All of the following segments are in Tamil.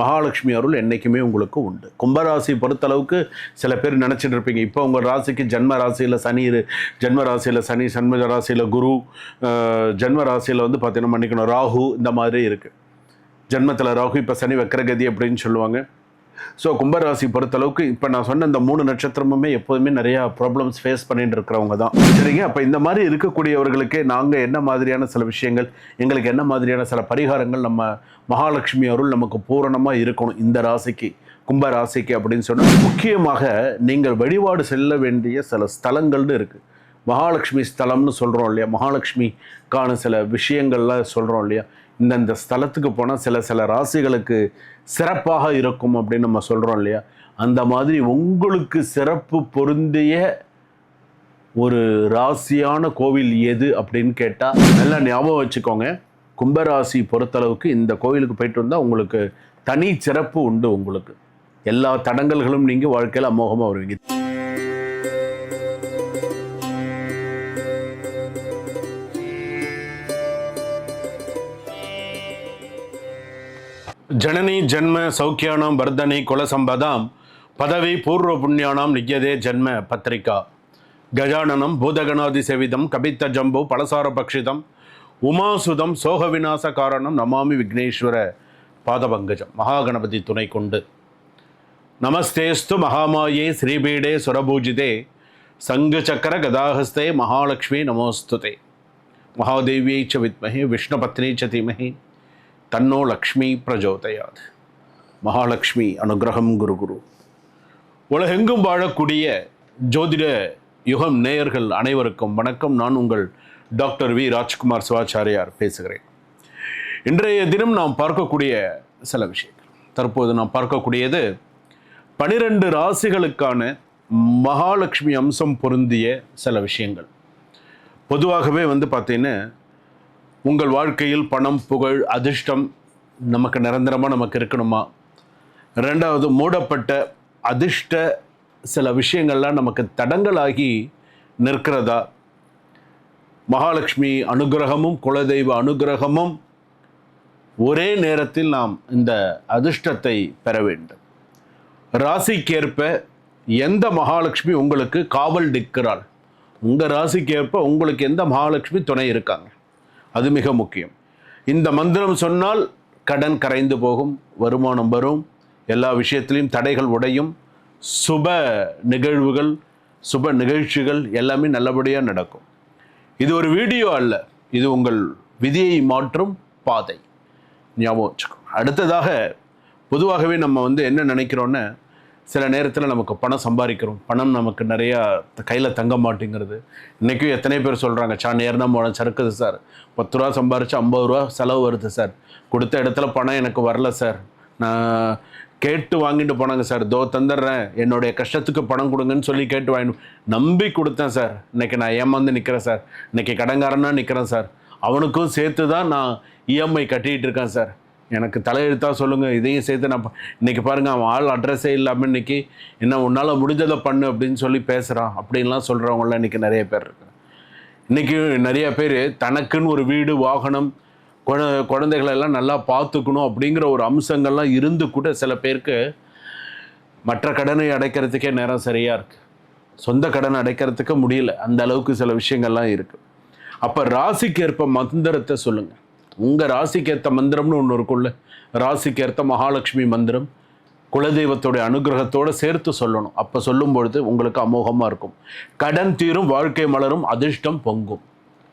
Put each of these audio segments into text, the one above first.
மகாலட்சுமி அருள் என்றைக்குமே உங்களுக்கு உண்டு. கும்பராசி பொறுத்தளவுக்கு சில பேர் நினச்சிட்டு இருப்பீங்க. இப்போ உங்கள் ராசிக்கு ஜென்ம ராசியில் சனி இரு ஜென்ம ராசியில் சனி சன்ம ராசியில் குரு ஜென்ம ராசியில் வந்து பார்த்தீங்கன்னா மன்னிக்கணும் ராகு இந்த மாதிரி இருக்குது ஜென்மத்தில் ராகு இப்போ சனி வக்கரகதி அப்படின்னு சொல்லுவாங்க. ஸோ கும்பராசி பொறுத்தளவுக்கு இப்போ நான் சொன்ன இந்த மூணு நட்சத்திரமுமே எப்போதுமே நிறையா ப்ராப்ளம்ஸ் ஃபேஸ் பண்ணிட்டு இருக்கிறவங்க தான். சரிங்க? அப்போ இந்த மாதிரி இருக்கக்கூடியவர்களுக்கு நாங்கள் என்ன மாதிரியான சில விஷயங்கள் எங்களுக்கு என்ன மாதிரியான சில பரிகாரங்கள் நம்ம மகாலட்சுமி அருள் நமக்கு பூரணமாக இருக்கணும் இந்த ராசிக்கு கும்ப ராசிக்கு அப்படின்னு சொன்னால் முக்கியமாக நீங்கள் வழிபாடு செல்ல வேண்டிய சில ஸ்தலங்கள்னு இருக்குது மகாலட்சுமி ஸ்தலம்னு சொல்கிறோம் இல்லையா? மகாலட்சுமிக்கான சில விஷயங்கள்லாம் சொல்கிறோம் இல்லையா? இந்தந்த ஸ்தலத்துக்கு போனால் சில சில ராசிகளுக்கு சிறப்பாக இருக்கும் அப்படின்னு நம்ம சொல்கிறோம் இல்லையா? அந்த மாதிரி உங்களுக்கு சிறப்பு பொருந்திய ஒரு ராசியான கோவில் எது அப்படின்னு கேட்டால் நல்லா ஞாபகம் வச்சுக்கோங்க. கும்பராசி பொறுத்தளவுக்கு இந்த கோவிலுக்கு போயிட்டு வந்தால் உங்களுக்கு தனி சிறப்பு உண்டு உங்களுக்கு. எல்லா தடங்கல்களும் நீங்கள் வாழ்க்கையில் அமோகமாக வருவீங்க. ஜனனி ஜென்ம சௌக்கியானாம் வர்தனை குலசம்பதாம் பதவி பூர்வ புண்ணியானாம் நிஜதே ஜென்ம பத்திரிகா. கஜானனம் பூதகணாதி செவிதம் கபித்த ஜம்பு பலசார பக்ஷிதம் உமாசுதம் சோக விநாச காரணம் நமாமி விக்னேஸ்வர பாதபங்கஜம் மகாகணபதி துணை கொண்டு. நமஸ்தேஸ்து மகாமாயே ஸ்ரீபீடே சுரபூஜிதே சங்கு சக்கர கதாஹஸ்தே மகாலட்சுமி நமோஸ்துதே. மகாதேவியை ச வித்மகே விஷ்ணு பத்னி ச தீமகே. தன்னோ லக்ஷ்மி பிரஜோதயாது. மகாலட்சுமி அனுகிரகம் குரு குரு. உலகெங்கும் வாழக்கூடிய ஜோதிட யுகம் நேயர்கள் அனைவருக்கும் வணக்கம். நான் உங்கள் டாக்டர் வி. ராஜ்குமார் சிவாச்சாரியார் பேசுகிறேன். இன்றைய தினம் நாம் பார்க்கக்கூடிய சில விஷயங்கள். தற்போது நாம் பார்க்கக்கூடியது பனிரெண்டு ராசிகளுக்கான மகாலட்சுமி அம்சம் பொருந்திய சில விஷயங்கள். பொதுவாகவே வந்து பார்த்தீங்கன்னா உங்கள் வாழ்க்கையில் பணம் புகழ் அதிர்ஷ்டம் நமக்கு நிரந்தரமாக நமக்கு இருக்கணுமா? ரெண்டாவது மூடப்பட்ட அதிர்ஷ்ட சில விஷயங்கள்லாம் நமக்கு தடங்களாகி நிற்கிறதா? மகாலட்சுமி அனுகிரகமும் குலதெய்வ அனுகிரகமும் ஒரே நேரத்தில் நாம் இந்த அதிர்ஷ்டத்தை பெற வேண்டும். ராசிக்கேற்ப எந்த மகாலட்சுமி உங்களுக்கு காவல் நிற்கிறாள்? உங்கள் ராசிக்கேற்ப உங்களுக்கு எந்த மகாலட்சுமி துணை இருக்காங்க? அது மிக முக்கியம். இந்த மந்திரம் சொன்னால் கடன் கரைந்து போகும் வருமானம் வரும் எல்லா விஷயத்திலையும் தடைகள் உடையும் சுப நிகழ்வுகள் சுப நிகழ்ச்சிகள் எல்லாமே நல்லபடியாக நடக்கும். இது ஒரு வீடியோ அல்ல இது உங்கள் விதியை மாற்றும் பாதை. ஞாபகம் வச்சுக்கோங்க அடுத்ததாக பொதுவாகவே நம்ம வந்து என்ன நினைக்கிறோன்னா சில நேரத்தில் நமக்கு பணம் சம்பாதிக்கிறோம். பணம் நமக்கு நிறையா கையில் தங்க மாட்டேங்கிறது. இன்றைக்கும் எத்தனை பேர் சொல்கிறாங்க சா நேரம் தான் போன சறுக்குது சார். பத்து ரூபா சம்பாரித்து ஐம்பது ரூபா செலவு வருது சார். கொடுத்த இடத்துல பணம் எனக்கு வரல சார். நான் கேட்டு வாங்கிட்டு போனாங்க சார். தோ தந்துடுறேன். என்னுடைய கஷ்டத்துக்கு பணம் கொடுங்கன்னு சொல்லி கேட்டு வாங்கிட்டு நம்பி கொடுத்தேன் சார். இன்றைக்கி நான் ஏமாந்து நிற்கிறேன் சார். இன்னைக்கு கடன்காரனா நிற்கிறேன் சார். அவனுக்கும் சேர்த்து தான் நான் இஎம்ஐ கட்டிகிட்டு இருக்கேன் சார். எனக்கு தலையெழுத்தாக சொல்லுங்கள் இதையும் சேர்த்து நான் இன்றைக்கி இன்னைக்கு பாருங்கள் அவன் ஆள் அட்ரஸே இல்லாமல் இன்றைக்கி என்ன உன்னால் முடிஞ்சதை பண்ணு அப்படின்னு சொல்லி பேசுகிறான் அப்படின்லாம் சொல்கிறவங்களாம் இன்னைக்கு நிறைய பேர் இருக்கு. இன்னைக்கு நிறைய பேர் தனக்குன்னு ஒரு வீடு வாகனம் குழ குழந்தைகளெல்லாம் நல்லா பார்த்துக்கணும் அப்படிங்கிற ஒரு அம்சங்கள்லாம் இருந்து கூட சில பேருக்கு மற்ற கடனை அடைக்கிறதுக்கே நேரம் சரியாக இருக்குது சொந்த கடன் அடைக்கிறதுக்கு முடியல. அந்த அளவுக்கு சில விஷயங்கள்லாம் இருக்குது அப்போ ராசிக்கு ஏற்ப மந்திரத்தை சொல்லுங்கள் உங்கள் ராசிக்கேற்ற மந்திரம்னு ஒன்று இருக்குல்ல ராசிக்கேற்ற மகாலட்சுமி மந்திரம். குலதெய்வத்தோடைய அனுகிரகத்தோடு சேர்த்து சொல்லணும். அப்போ சொல்லும் பொழுது உங்களுக்கு அமோகமாக இருக்கும். கடன் தீரும் வாழ்க்கை மலரும் அதிர்ஷ்டம் பொங்கும்.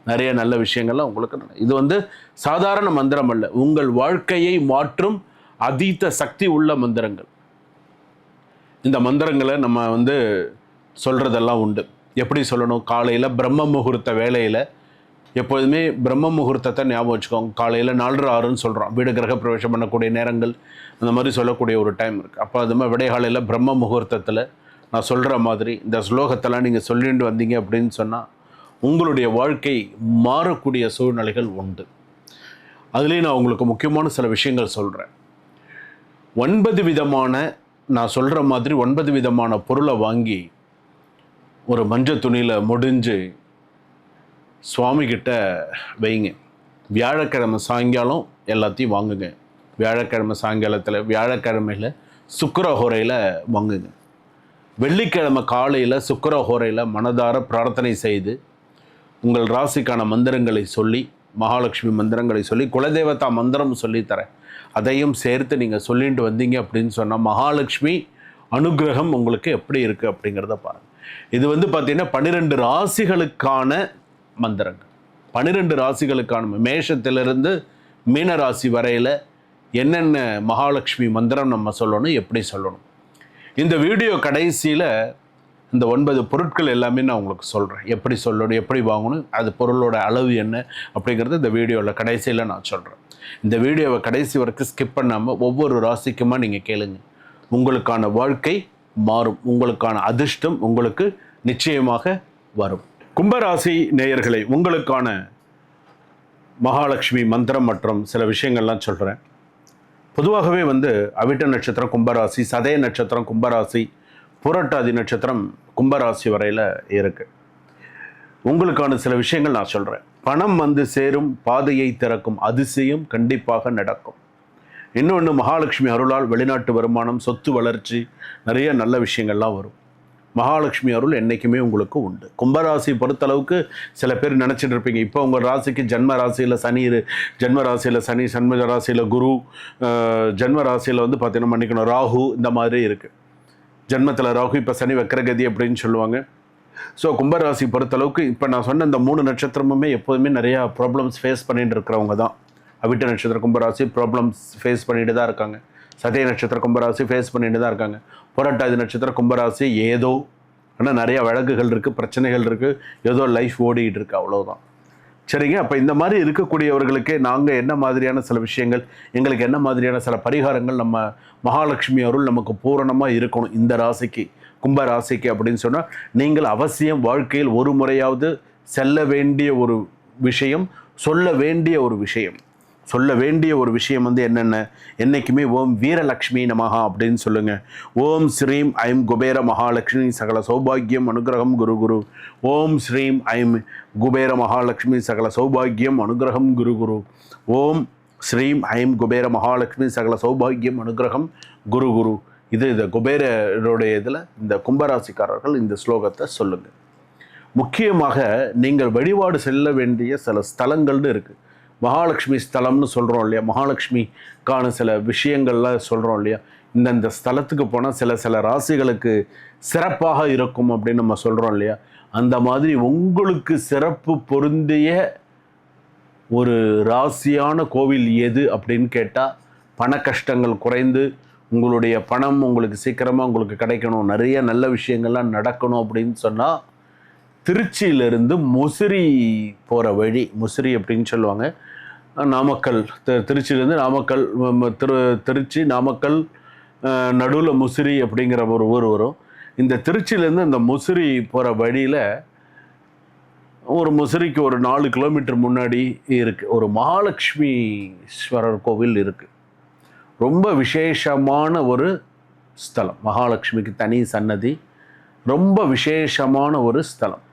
நிறைய நல்ல விஷயங்கள்லாம் உங்களுக்கு இது வந்து சாதாரண மந்திரம் அல்ல. உங்கள் வாழ்க்கையை மாற்றும் அதீத சக்தி உள்ள மந்திரங்கள். இந்த மந்திரங்களை நம்ம வந்து சொல்கிறதெல்லாம் உண்டு. எப்படி சொல்லணும்? காலையில் பிரம்ம முகூர்த்த வேலையில் எப்போதுமே பிரம்ம முகூர்த்தத்தை ஞாபகம் வச்சுக்கோங்க. காலையில் நாலரை ஆறுன்னு சொல்கிறோம் வீடு கிரக பிரவேசம் பண்ணக்கூடிய நேரங்கள் அந்த மாதிரி சொல்லக்கூடிய ஒரு டைம் இருக்குது அப்போ அது மாதிரி விடைகாலையில் பிரம்ம முகூர்த்தத்தில் நான் சொல்கிற மாதிரி இந்த ஸ்லோகத்தெல்லாம் நீங்கள் சொல்லிட்டு வந்தீங்க அப்படின்னு சொன்னால் உங்களுடைய வாழ்க்கை மாறக்கூடிய சூழ்நிலைகள் உண்டு. அதுலேயும் நான் உங்களுக்கு முக்கியமான சில விஷயங்கள் சொல்கிறேன் ஒன்பது விதமான நான் சொல்கிற மாதிரி ஒன்பது விதமான பொருளை வாங்கி ஒரு மஞ்சள் துணியில் முடிஞ்சு சுவாமிகிட்ட வைங்க வியாழக்கிழமை சாயங்காலம் எல்லாத்தையும் வாங்குங்க. வியாழக்கிழமை சாயங்காலத்தில் வியாழக்கிழமையில் சுக்கரஹோரையில் வாங்குங்க. வெள்ளிக்கிழமை காலையில் சுக்கரஹோரையில் மனதார பிரார்த்தனை செய்து உங்கள் ராசிக்கான மந்திரங்களை சொல்லி மகாலட்சுமி மந்திரங்களை சொல்லி குலதெய்வத்தா மந்திரம் சொல்லித்தரேன் அதையும் சேர்த்து நீங்கள் சொல்லிட்டு வந்தீங்க அப்படின்னு சொன்னால் மகாலட்சுமி அனுகிரகம் உங்களுக்கு எப்படி இருக்குது அப்படிங்கிறத பாருங்கள் இது வந்து பார்த்திங்கன்னா பன்னிரெண்டு ராசிகளுக்கான மந்திரங்கள். பன்னிரெண்டு ராசிகளுக்கான மேஷத்திலிருந்து மீன ராசி வரையில் என்னென்ன மகாலட்சுமி மந்திரம் நம்ம சொல்லணும் எப்படி சொல்லணும். இந்த வீடியோ கடைசியில் இந்த ஒன்பது பொருட்கள் எல்லாமே நான் உங்களுக்கு சொல்கிறேன் எப்படி சொல்லணும் எப்படி வாங்கணும் அது பொருளோட அளவு என்ன அப்படிங்கிறது இந்த வீடியோவில் கடைசியில் நான் சொல்கிறேன் இந்த வீடியோவை கடைசி வரைக்கும் ஸ்கிப் பண்ணாமல் ஒவ்வொரு ராசிக்குமா நீங்கள் கேளுங்க. உங்களுக்கான வாழ்க்கை மாறும் உங்களுக்கான அதிர்ஷ்டம் உங்களுக்கு நிச்சயமாக வரும். கும்பராசி நேயர்களை உங்களுக்கான மகாலட்சுமி மந்திரம் மற்றும் சில விஷயங்கள்லாம் சொல்கிறேன் பொதுவாகவே வந்து அவிட்ட நட்சத்திரம் கும்பராசி சதய நட்சத்திரம் கும்பராசி புரட்டாதி நட்சத்திரம் கும்பராசி வரையில் இருக்குது உங்களுக்கான சில விஷயங்கள் நான் சொல்கிறேன் பணம் வந்து சேரும் பாதையை திறக்கும் அதிசயம் கண்டிப்பாக நடக்கும். இன்னொன்று மகாலட்சுமி அருளால் வெளிநாட்டு வருமானம் சொத்து வளர்ச்சி நிறைய நல்ல விஷயங்கள்லாம் வரும். மகாலட்சுமி அருள் என்றைக்குமே உங்களுக்கு உண்டு. கும்பராசி பொறுத்தளவுக்கு சில பேர் நினச்சிட்டு இருப்பீங்க. இப்போ உங்கள் ராசிக்கு ஜென்ம ராசியில் சனி இரு ஜென்ம ராசியில் சனி சன்ம ராசியில் குரு ஜென்ம ராசியில் வந்து பார்த்தீங்கன்னா மன்னிக்கணும் ராகு இந்த மாதிரி இருக்குது ஜென்மத்தில் ராகு இப்போ சனி வக்கரகதி அப்படின்னு சொல்லுவாங்க. ஸோ கும்பராசி பொறுத்தளவுக்கு இப்போ நான் சொன்ன இந்த மூணு நட்சத்திரமுமே எப்போதுமே நிறையா ப்ராப்ளம்ஸ் ஃபேஸ் பண்ணிட்டு இருக்கிறவங்க தான். அவிட்ட நட்சத்திர கும்பராசி ப்ராப்ளம்ஸ் ஃபேஸ் பண்ணிட்டு தான் இருக்காங்க. சதய நட்சத்திர கும்பராசி ஃபேஸ் பண்ணிட்டு தான் இருக்காங்க. புரட்டாதி நட்சத்திர கும்பராசி ஏதோ ஆனால் நிறையா வழக்குகள் இருக்குது பிரச்சனைகள் இருக்குது ஏதோ லைஃப் ஓடிக்கிட்டு இருக்கு அவ்வளோதான் சரிங்க அப்போ இந்த மாதிரி இருக்கக்கூடியவர்களுக்கு நாங்கள் என்ன மாதிரியான சில விஷயங்கள் எங்களுக்கு என்ன மாதிரியான சில பரிகாரங்கள் நம்ம மகாலட்சுமி அருள் நமக்கு பூரணமாக இருக்கணும் இந்த ராசிக்கு கும்ப ராசிக்கு அப்படின்னு சொன்னால் நீங்கள் அவசியம் வாழ்க்கையில் ஒரு முறையாவது செல்ல வேண்டிய ஒரு விஷயம் சொல்ல வேண்டிய ஒரு விஷயம். சொல்ல வேண்டிய ஒரு விஷயம் வந்து என்னென்ன? என்றைக்குமே ஓம் வீரலக்ஷ்மி நமகா அப்படின்னு சொல்லுங்கள் ஓம் ஸ்ரீம் ஐம் குபேர மகாலட்சுமி சகல சௌபாகியம் அனுகிரகம் குரு குரு. ஓம் ஸ்ரீம் ஐம் குபேர மகாலட்சுமி சகல சௌபாகியம் அனுகிரகம் குரு குரு. ஓம் ஸ்ரீம் ஐம் குபேர மகாலட்சுமி சகல சௌபாகியம் அனுகிரகம் குரு குரு. இது இந்த குபேரருடைய இதில் இந்த கும்பராசிக்காரர்கள் இந்த ஸ்லோகத்தை சொல்லுங்கள் முக்கியமாக நீங்கள் வழிபாடு செல்ல வேண்டிய சில ஸ்தலங்கள்னு இருக்குது மகாலட்சுமி ஸ்தலம்னு சொல்கிறோம் இல்லையா? மகாலட்சுமிக்கான சில விஷயங்கள்லாம் சொல்கிறோம் இல்லையா? இந்தந்த ஸ்தலத்துக்கு போனால் சில சில ராசிகளுக்கு சிறப்பாக இருக்கும் அப்படின்னு நம்ம சொல்கிறோம் இல்லையா? அந்த மாதிரி உங்களுக்கு சிறப்பு பொருந்திய ஒரு ராசியான கோவில் எது அப்படின்னு கேட்டால் பண கஷ்டங்கள் குறைந்து உங்களுடைய பணம் உங்களுக்கு சீக்கிரமாக உங்களுக்கு கிடைக்கணும் நிறைய நல்ல விஷயங்கள்லாம் நடக்கணும் அப்படின்னு சொன்னால் திருச்சியிலிருந்து முசிறி போகிற வழி முசிறி அப்படின்னு சொல்லுவாங்க. நாமக்கல் திருச்சியிலேருந்து நாமக்கல் திரு திருச்சி நாமக்கல் நடுவில் முசிறி அப்படிங்கிற ஒரு ஊர் வரும். இந்த திருச்சியிலேருந்து இந்த முசிறி போகிற வழியில் ஒரு முசிறிக்கு ஒரு நாலு கிலோமீட்டர் முன்னாடி இருக்குது ஒரு மகாலட்சுமீஸ்வரர் கோவில் இருக்குது ரொம்ப விசேஷமான ஒரு ஸ்தலம். மகாலட்சுமிக்கு தனி சன்னதி. ரொம்ப விசேஷமான ஒரு ஸ்தலம்.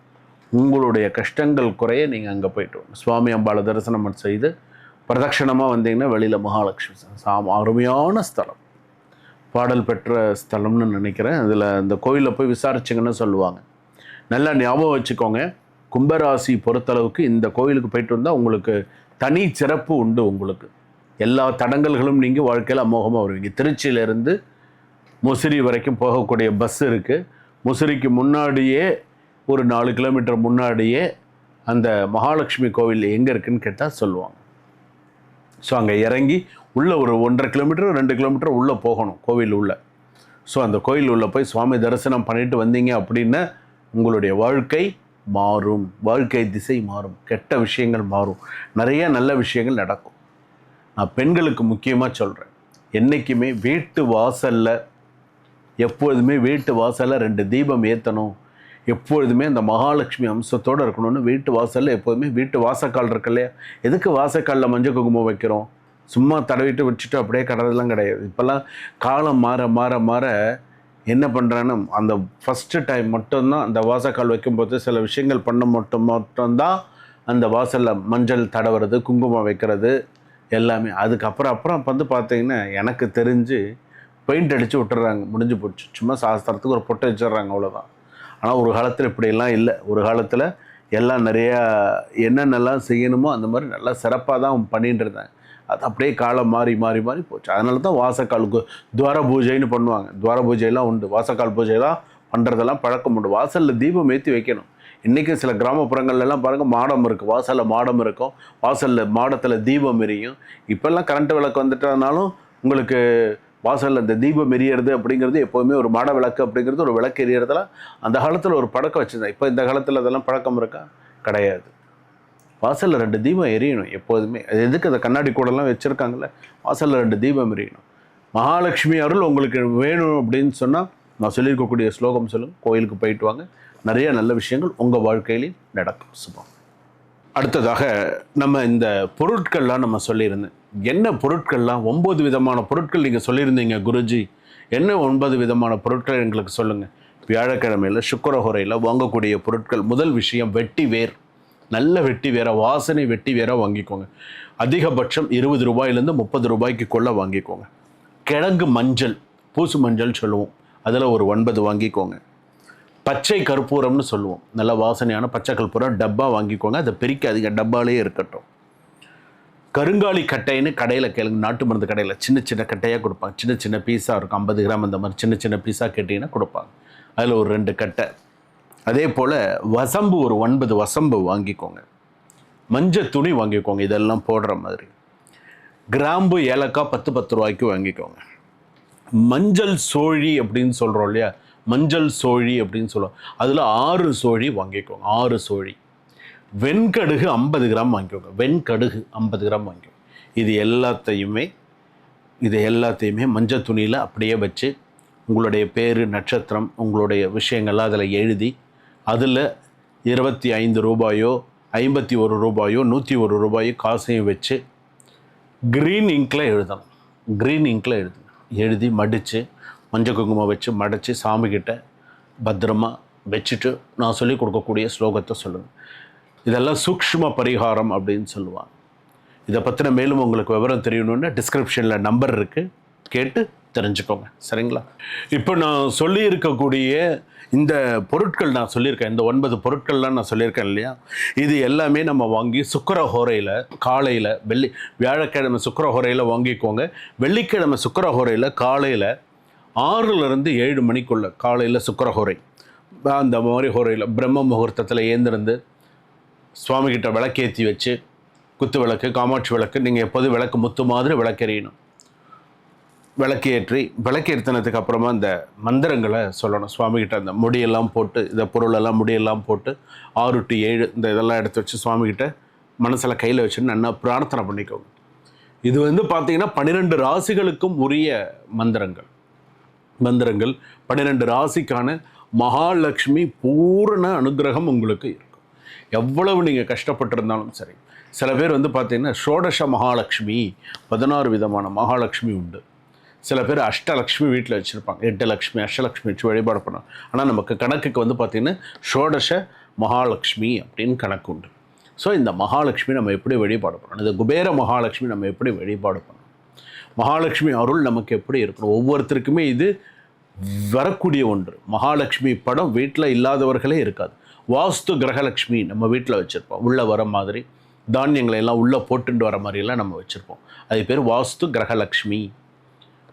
உங்களுடைய கஷ்டங்கள் குறைய நீங்கள் அங்கே போயிட்டு வாங்க. சுவாமி அம்பாளை தரிசனம் செய்து பிரதட்சிணமாக வந்தீங்கன்னா வெளியில் மகாலட்சுமி ச- சாம அருமையான ஸ்தலம். பாடல் பெற்ற ஸ்தலம்னு நினைக்கிறேன். அதில் அந்த கோயிலில் போய் விசாரிச்சிங்கன்னு சொல்லுவாங்க. நல்லா ஞாபகம் வச்சுக்கோங்க. கும்பராசி பொறுத்தளவுக்கு இந்த கோயிலுக்கு போயிட்டு வந்தால் உங்களுக்கு தனி சிறப்பு உண்டு உங்களுக்கு. எல்லா தடங்கல்களும் நீங்கள் வாழ்க்கையில் அமோகமாக வருவீங்க. திருச்சியிலேருந்து முசிறி வரைக்கும் போகக்கூடிய பஸ் இருக்குது முசிறிக்கு முன்னாடியே ஒரு நாலு கிலோமீட்டர் முன்னாடியே அந்த மகாலட்சுமி கோவில் எங்கே இருக்குதுன்னு கேட்டால் சொல்லுவாங்க. ஸோ அங்கே இறங்கி உள்ளே ஒரு ஒன்றரை கிலோமீட்டர் ரெண்டு கிலோமீட்டர் உள்ளே போகணும் கோவில் உள்ளே. ஸோ அந்த கோயில் உள்ளே போய் சுவாமி தரிசனம் பண்ணிட்டு வந்தீங்க அப்படின்னா உங்களுடைய வாழ்க்கை மாறும். வாழ்க்கை திசை மாறும். கெட்ட விஷயங்கள் மாறும். நிறைய நல்ல விஷயங்கள் நடக்கும். நான் பெண்களுக்கு முக்கியமாக சொல்கிறேன் என்றைக்குமே வீட்டு வாசலில் எப்பொழுதுமே வீட்டு வாசலில் ரெண்டு தீபம் ஏற்றணும் எப்பொழுதுமே அந்த மகாலட்சுமி அம்சத்தோடு இருக்கணும்னு வீட்டு வாசலில் எப்போதுமே வீட்டு வாசக்கால் இருக்கு இல்லையா? எதுக்கு வாசக்காலில் மஞ்சள் குங்குமம் வைக்கிறோம்? சும்மா தடவிட்டு வச்சுட்டு அப்படியே கடறதுலாம் கிடையாது. இப்போல்லாம் காலம் மாற மாற மாற என்ன பண்ணுறேன்னு அந்த ஃபஸ்ட்டு டைம் மட்டும்தான் அந்த வாசக்கால் வைக்கும்போது சில விஷயங்கள் பண்ண மட்டும் மட்டும்தான் அந்த வாசலில் மஞ்சள் தடவுறது குங்குமம் வைக்கிறது எல்லாமே. அதுக்கப்புறம் அப்புறம் வந்து பார்த்திங்கன்னா எனக்கு தெரிஞ்சு பெயிண்ட் அடித்து விட்டுறாங்க. முடிஞ்சு போச்சு. சும்மா சாஸ்திரத்துக்கு ஒரு பொட்டை வச்சிடுறாங்க அவ்வளோதான் ஆனால் ஒரு காலத்தில் இப்படியெல்லாம் இல்லை. ஒரு காலத்தில் எல்லாம் நிறையா என்னென்னலாம் செய்யணுமோ அந்த மாதிரி நல்லா சிறப்பாக தான் பண்ணிகிட்டு இருந்தாங்க. அது அப்படியே காலம் மாறி மாறி மாறி போச்சு. அதனால தான் வாசக்காலுக்கு துவார பூஜைன்னு பண்ணுவாங்க. துவார பூஜையெல்லாம் உண்டு. வாசக்கால் பூஜையெல்லாம் பண்ணுறதெல்லாம் பழக்கம் உண்டு. வாசலில் தீபம் ஏற்றி வைக்கணும். இன்றைக்கி சில கிராமப்புறங்கள்லாம் பாருங்கள் மாடம் இருக்குது வாசலில் மாடம் இருக்கும். வாசலில் மாடத்தில் தீபம் எரியும். இப்போல்லாம் கரண்ட் விளக்கு வந்துட்டதுனாலும் உங்களுக்கு வாசலில் இந்த தீபம் எரியறது அப்படிங்கிறது எப்போவுமே ஒரு மாட விளக்கு அப்படிங்கிறது ஒரு விளக்கு எரியறதுல அந்த காலத்தில் ஒரு பழக்கம் வச்சுருந்தேன் இப்போ இந்த காலத்தில் அதெல்லாம் பழக்கம் இருக்கா? கிடையாது. வாசலில் ரெண்டு தீபம் எரியணும் எப்போதுமே. அது எதுக்கு அந்த கண்ணாடி கூடலாம் வச்சுருக்காங்களே வாசலில் ரெண்டு தீபம் எரியணும். மகாலட்சுமி அருள் உங்களுக்கு வேணும் அப்படின்னு சொன்னால் நான் சொல்லியிருக்கக்கூடிய ஸ்லோகம் சொல்லுங்கள் கோயிலுக்கு போயிட்டு வாங்க. நிறைய நல்ல விஷயங்கள் உங்கள் வாழ்க்கையிலையும் நடக்கும். சுபம். அடுத்ததாக நம்ம இந்த பொருட்கள்லாம் நம்ம சொல்லியிருந்தேன் என்ன பொருட்கள்லாம் ஒம்பது விதமான பொருட்கள் நீங்கள் சொல்லியிருந்தீங்க குருஜி. என்ன ஒன்பது விதமான பொருட்கள் எங்களுக்கு சொல்லுங்கள் வியாழக்கிழமையில் சுக்கரஹுரையில் வாங்கக்கூடிய பொருட்கள். முதல் விஷயம் வெட்டி வேர். நல்ல வெட்டி வேற வாசனை வெட்டி வேற வாங்கிக்கோங்க. அதிகபட்சம் இருபது ரூபாயிலேருந்து முப்பது ரூபாய்க்கு கொள்ள வாங்கிக்கோங்க. கிழங்கு மஞ்சள் பூசு மஞ்சள் சொல்லுவோம். அதில் ஒரு ஒன்பது வாங்கிக்கோங்க. பச்சை கற்பூரம்னு சொல்லுவோம். நல்ல வாசனையான பச்சை கற்பூரம் டப்பா வாங்கிக்கோங்க. அதை பிரிக்காதீங்க டப்பாலே இருக்கட்டும். கருங்காலி கட்டைன்னு கடையில் கேளுங்க நாட்டு மருந்து கடையில். சின்ன சின்ன கட்டையாக கொடுப்பாங்க. சின்ன சின்ன பீஸாக இருக்கும் ஐம்பது கிராம் அந்த மாதிரி சின்ன சின்ன பீஸாக கேட்டிங்கன்னா கொடுப்பாங்க. அதில் ஒரு ரெண்டு கட்டை. அதே போல் வசம்பு ஒரு ஒன்பது வசம்பு வாங்கிக்கோங்க. மஞ்சள் துணி வாங்கிக்கோங்க இதெல்லாம் போடுற மாதிரி. கிராம்பு ஏலக்காய் பத்து பத்து ரூபாய்க்கு வாங்கிக்கோங்க. மஞ்சள் சோழி அப்படின்னு சொல்கிறோம் இல்லையா? மஞ்சள் சோழி அப்படின்னு சொல்லுவோம் அதில் ஆறு சோழி வாங்கிக்கோங்க ஆறு சோழி. வெண்கடுகு ஐம்பது கிராம் வாங்கிக்கோங்க. வெண்கடுகு ஐம்பது கிராம் வாங்கிக்கோங்க. இது எல்லாத்தையுமே இது எல்லாத்தையுமே மஞ்சள் துணியில் அப்படியே வச்சு உங்களுடைய பேர் நட்சத்திரம் உங்களுடைய விஷயங்கள்லாம் அதில் எழுதி அதில் இருபத்தி ஐந்து ரூபாயோ ஐம்பத்தி ஒரு ரூபாயோ நூற்றி ஒரு ரூபாயோ காசையும் வச்சு க்ரீன் இங்கில் எழுதணும். க்ரீன் இங்கில் எழுதணும் எழுதி மடித்து மஞ்சள் குங்குமம் வச்சு மடித்து சாமிக்கிட்ட பத்திரமா வச்சுட்டு நான் சொல்லிக் கொடுக்கக்கூடிய ஸ்லோகத்தை சொல்லணும் இதெல்லாம் சூக்ஷ்ம பரிகாரம் அப்படின்னு சொல்லுவாங்க. இதை பற்றின மேலும் உங்களுக்கு விவரம் தெரியணுன்னா டிஸ்கிரிப்ஷனில் நம்பர் இருக்குது கேட்டு தெரிஞ்சுக்கோங்க. சரிங்களா? இப்போ நான் சொல்லியிருக்கக்கூடிய இந்த பொருட்கள் நான் சொல்லியிருக்கேன். இந்த ஒன்பது பொருட்கள்லாம் நான் சொல்லியிருக்கேன் இல்லையா? இது எல்லாமே நம்ம வாங்கி சுக்கரஹோரையில் காலையில் வெள்ளி வியாழக்கிழமை சுக்கரஹோரையில் வாங்கிக்கோங்க. வெள்ளிக்கிழமை சுக்கரஹோரையில் காலையில் ஆறுலேருந்து ஏழு மணிக்குள்ளே காலையில் சுக்கரஹோரை. அந்த மாதிரி ஹோரையில் பிரம்ம முகூர்த்தத்தில் ஏந்திருந்து சுவாமிகிட்ட விளக்கேற்றி வச்சு குத்து விளக்கு காமாட்சி விளக்கு நீங்கள் எப்போதும் விளக்கு முத்து மாதிரி விளக்கெறியணும். விளக்கேற்றி விளக்கேற்றினதுக்கு அப்புறமா இந்த மந்திரங்களை சொல்லணும். சுவாமிகிட்ட அந்த முடியெல்லாம் போட்டு இந்த பொருளெல்லாம் முடியெல்லாம் போட்டு ஆறு டு ஏழு இந்த இதெல்லாம் எடுத்து வச்சு சுவாமிகிட்ட மனசில் கையில் வச்சுன்னு நல்லா பிரார்த்தனை பண்ணிக்கோங்க. இது வந்து பார்த்தீங்கன்னா பன்னிரெண்டு ராசிகளுக்கும் உரிய மந்திரங்கள். மந்திரங்கள் பன்னிரெண்டு ராசிக்கான மகாலட்சுமி பூரண அனுகிரகம் உங்களுக்கு இருக்கும் எவ்வளவு நீங்கள் கஷ்டப்பட்டிருந்தாலும் சரி. சில பேர் வந்து பார்த்தீங்கன்னா ஷோடச மகாலட்சுமி பதினாறு விதமான மகாலட்சுமி உண்டு. சில பேர் அஷ்டலக்ஷ்மி வீட்டில் வச்சுருப்பாங்க. எட்டு லக்ஷ்மி அஷ்டலக்ஷ்மி வச்சு வழிபாடு பண்ணுவாங்க. ஆனால் நமக்கு கணக்குக்கு வந்து பார்த்திங்கன்னா ஷோடச மகாலட்சுமி அப்படின்னு கணக்கு உண்டு. ஸோ இந்த மகாலட்சுமி நம்ம எப்படி வழிபாடு பண்ணணும்? இந்த குபேர மகாலட்சுமி நம்ம எப்படி வழிபாடு பண்ணணும்? மகாலட்சுமி அருள் நமக்கு எப்படி இருக்கணும்? ஒவ்வொருத்தருக்குமே இது வரக்கூடிய ஒன்று. மகாலட்சுமி படம் வீட்டில் இல்லாதவர்களே இருக்காது. வாஸ்து கிரகலட்சுமி நம்ம வீட்டில் வச்சுருப்போம். உள்ளே வர மாதிரி தானியங்களை எல்லாம் உள்ளே போட்டுட்டு வர மாதிரியெல்லாம் நம்ம வச்சுருப்போம். அது பேர் வாஸ்து கிரகலட்சுமி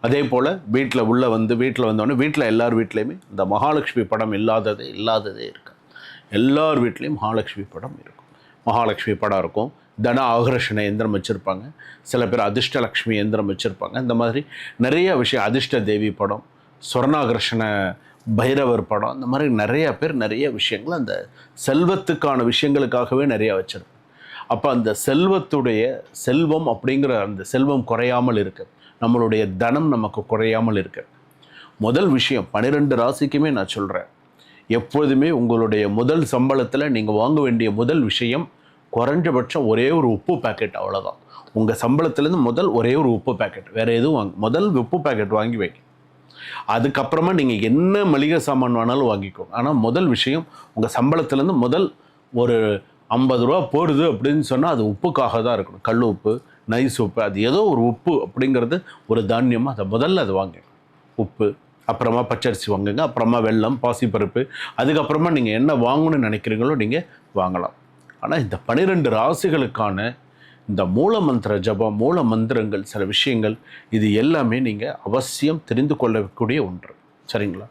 அதே போல் வீட்டில் உள்ளே வந்து வீட்டில் வந்தோடனே வீட்டில் எல்லார் வீட்லேயுமே இந்த மகாலட்சுமி படம் இல்லாததே இல்லாததே இருக்கு எல்லார் வீட்லேயும் மகாலட்சுமி படம் இருக்கும். மகாலட்சுமி படம் இருக்கும். தன ஆகர்ஷண எந்திரம் வச்சுருப்பாங்க. சில பேர் அதிர்ஷ்டலக்ஷ்மி எந்திரம் வச்சுருப்பாங்க. இந்த மாதிரி நிறைய விஷயம் அதிர்ஷ்ட தேவி படம் சொர்ணாகர்ஷண பைரவர் படம் இந்த மாதிரி நிறைய பேர் நிறைய விஷயங்கள் அந்த செல்வத்துக்கான விஷயங்களுக்காகவே நிறையா வச்சுருப்பாங்க. அப்போ அந்த செல்வத்துடைய செல்வம் அப்படிங்கிற அந்த செல்வம் குறையாமல் இருக்கு. நம்மளுடைய தனம் நமக்கு குறையாமல் இருக்கு. முதல் விஷயம் பன்னிரெண்டு ராசிக்குமே நான் சொல்கிறேன் எப்பொழுதுமே உங்களுடைய முதல் சம்பளத்தில் நீங்கள் வாங்க வேண்டிய முதல் விஷயம் குறைஞ்சபட்சம் ஒரே ஒரு உப்பு பாக்கெட் அவ்வளோதான் உங்கள் சம்பளத்துலேருந்து முதல் ஒரே ஒரு உப்பு பாக்கெட் வேறு எதுவும் வாங்க முதல் உப்பு பாக்கெட் வாங்கி வைக்க அதுக்கப்புறமா நீங்கள் என்ன மளிகை சாமான் வேணாலும் வாங்கிக்கோங்க ஆனால் முதல் விஷயம் உங்கள் சம்பளத்துலேருந்து முதல் ஒரு ஐம்பது ரூபா போடுது அப்படின்னு சொன்னால் அது உப்புக்காக தான் இருக்கணும். கல் உப்பு நைஸ் உப்பு அது ஏதோ ஒரு உப்பு அப்படிங்கிறது ஒரு தானியமாக அதை முதல்ல அது வாங்க உப்பு அப்புறமா பச்சரிசி வாங்குங்க அப்புறமா வெல்லம் பாசிப்பருப்பு அதுக்கப்புறமா நீங்கள் என்ன வாங்கணும்னு நினைக்கிறீங்களோ நீங்கள் வாங்கலாம். ஆனால் இந்த பனிரெண்டு ராசிகளுக்கான இந்த மூல மந்திர ஜபம் மூல மந்திரங்கள் சில விஷயங்கள் இது எல்லாமே நீங்கள் அவசியம் தெரிந்து கொள்ளக்கூடிய ஒன்று. சரிங்களா?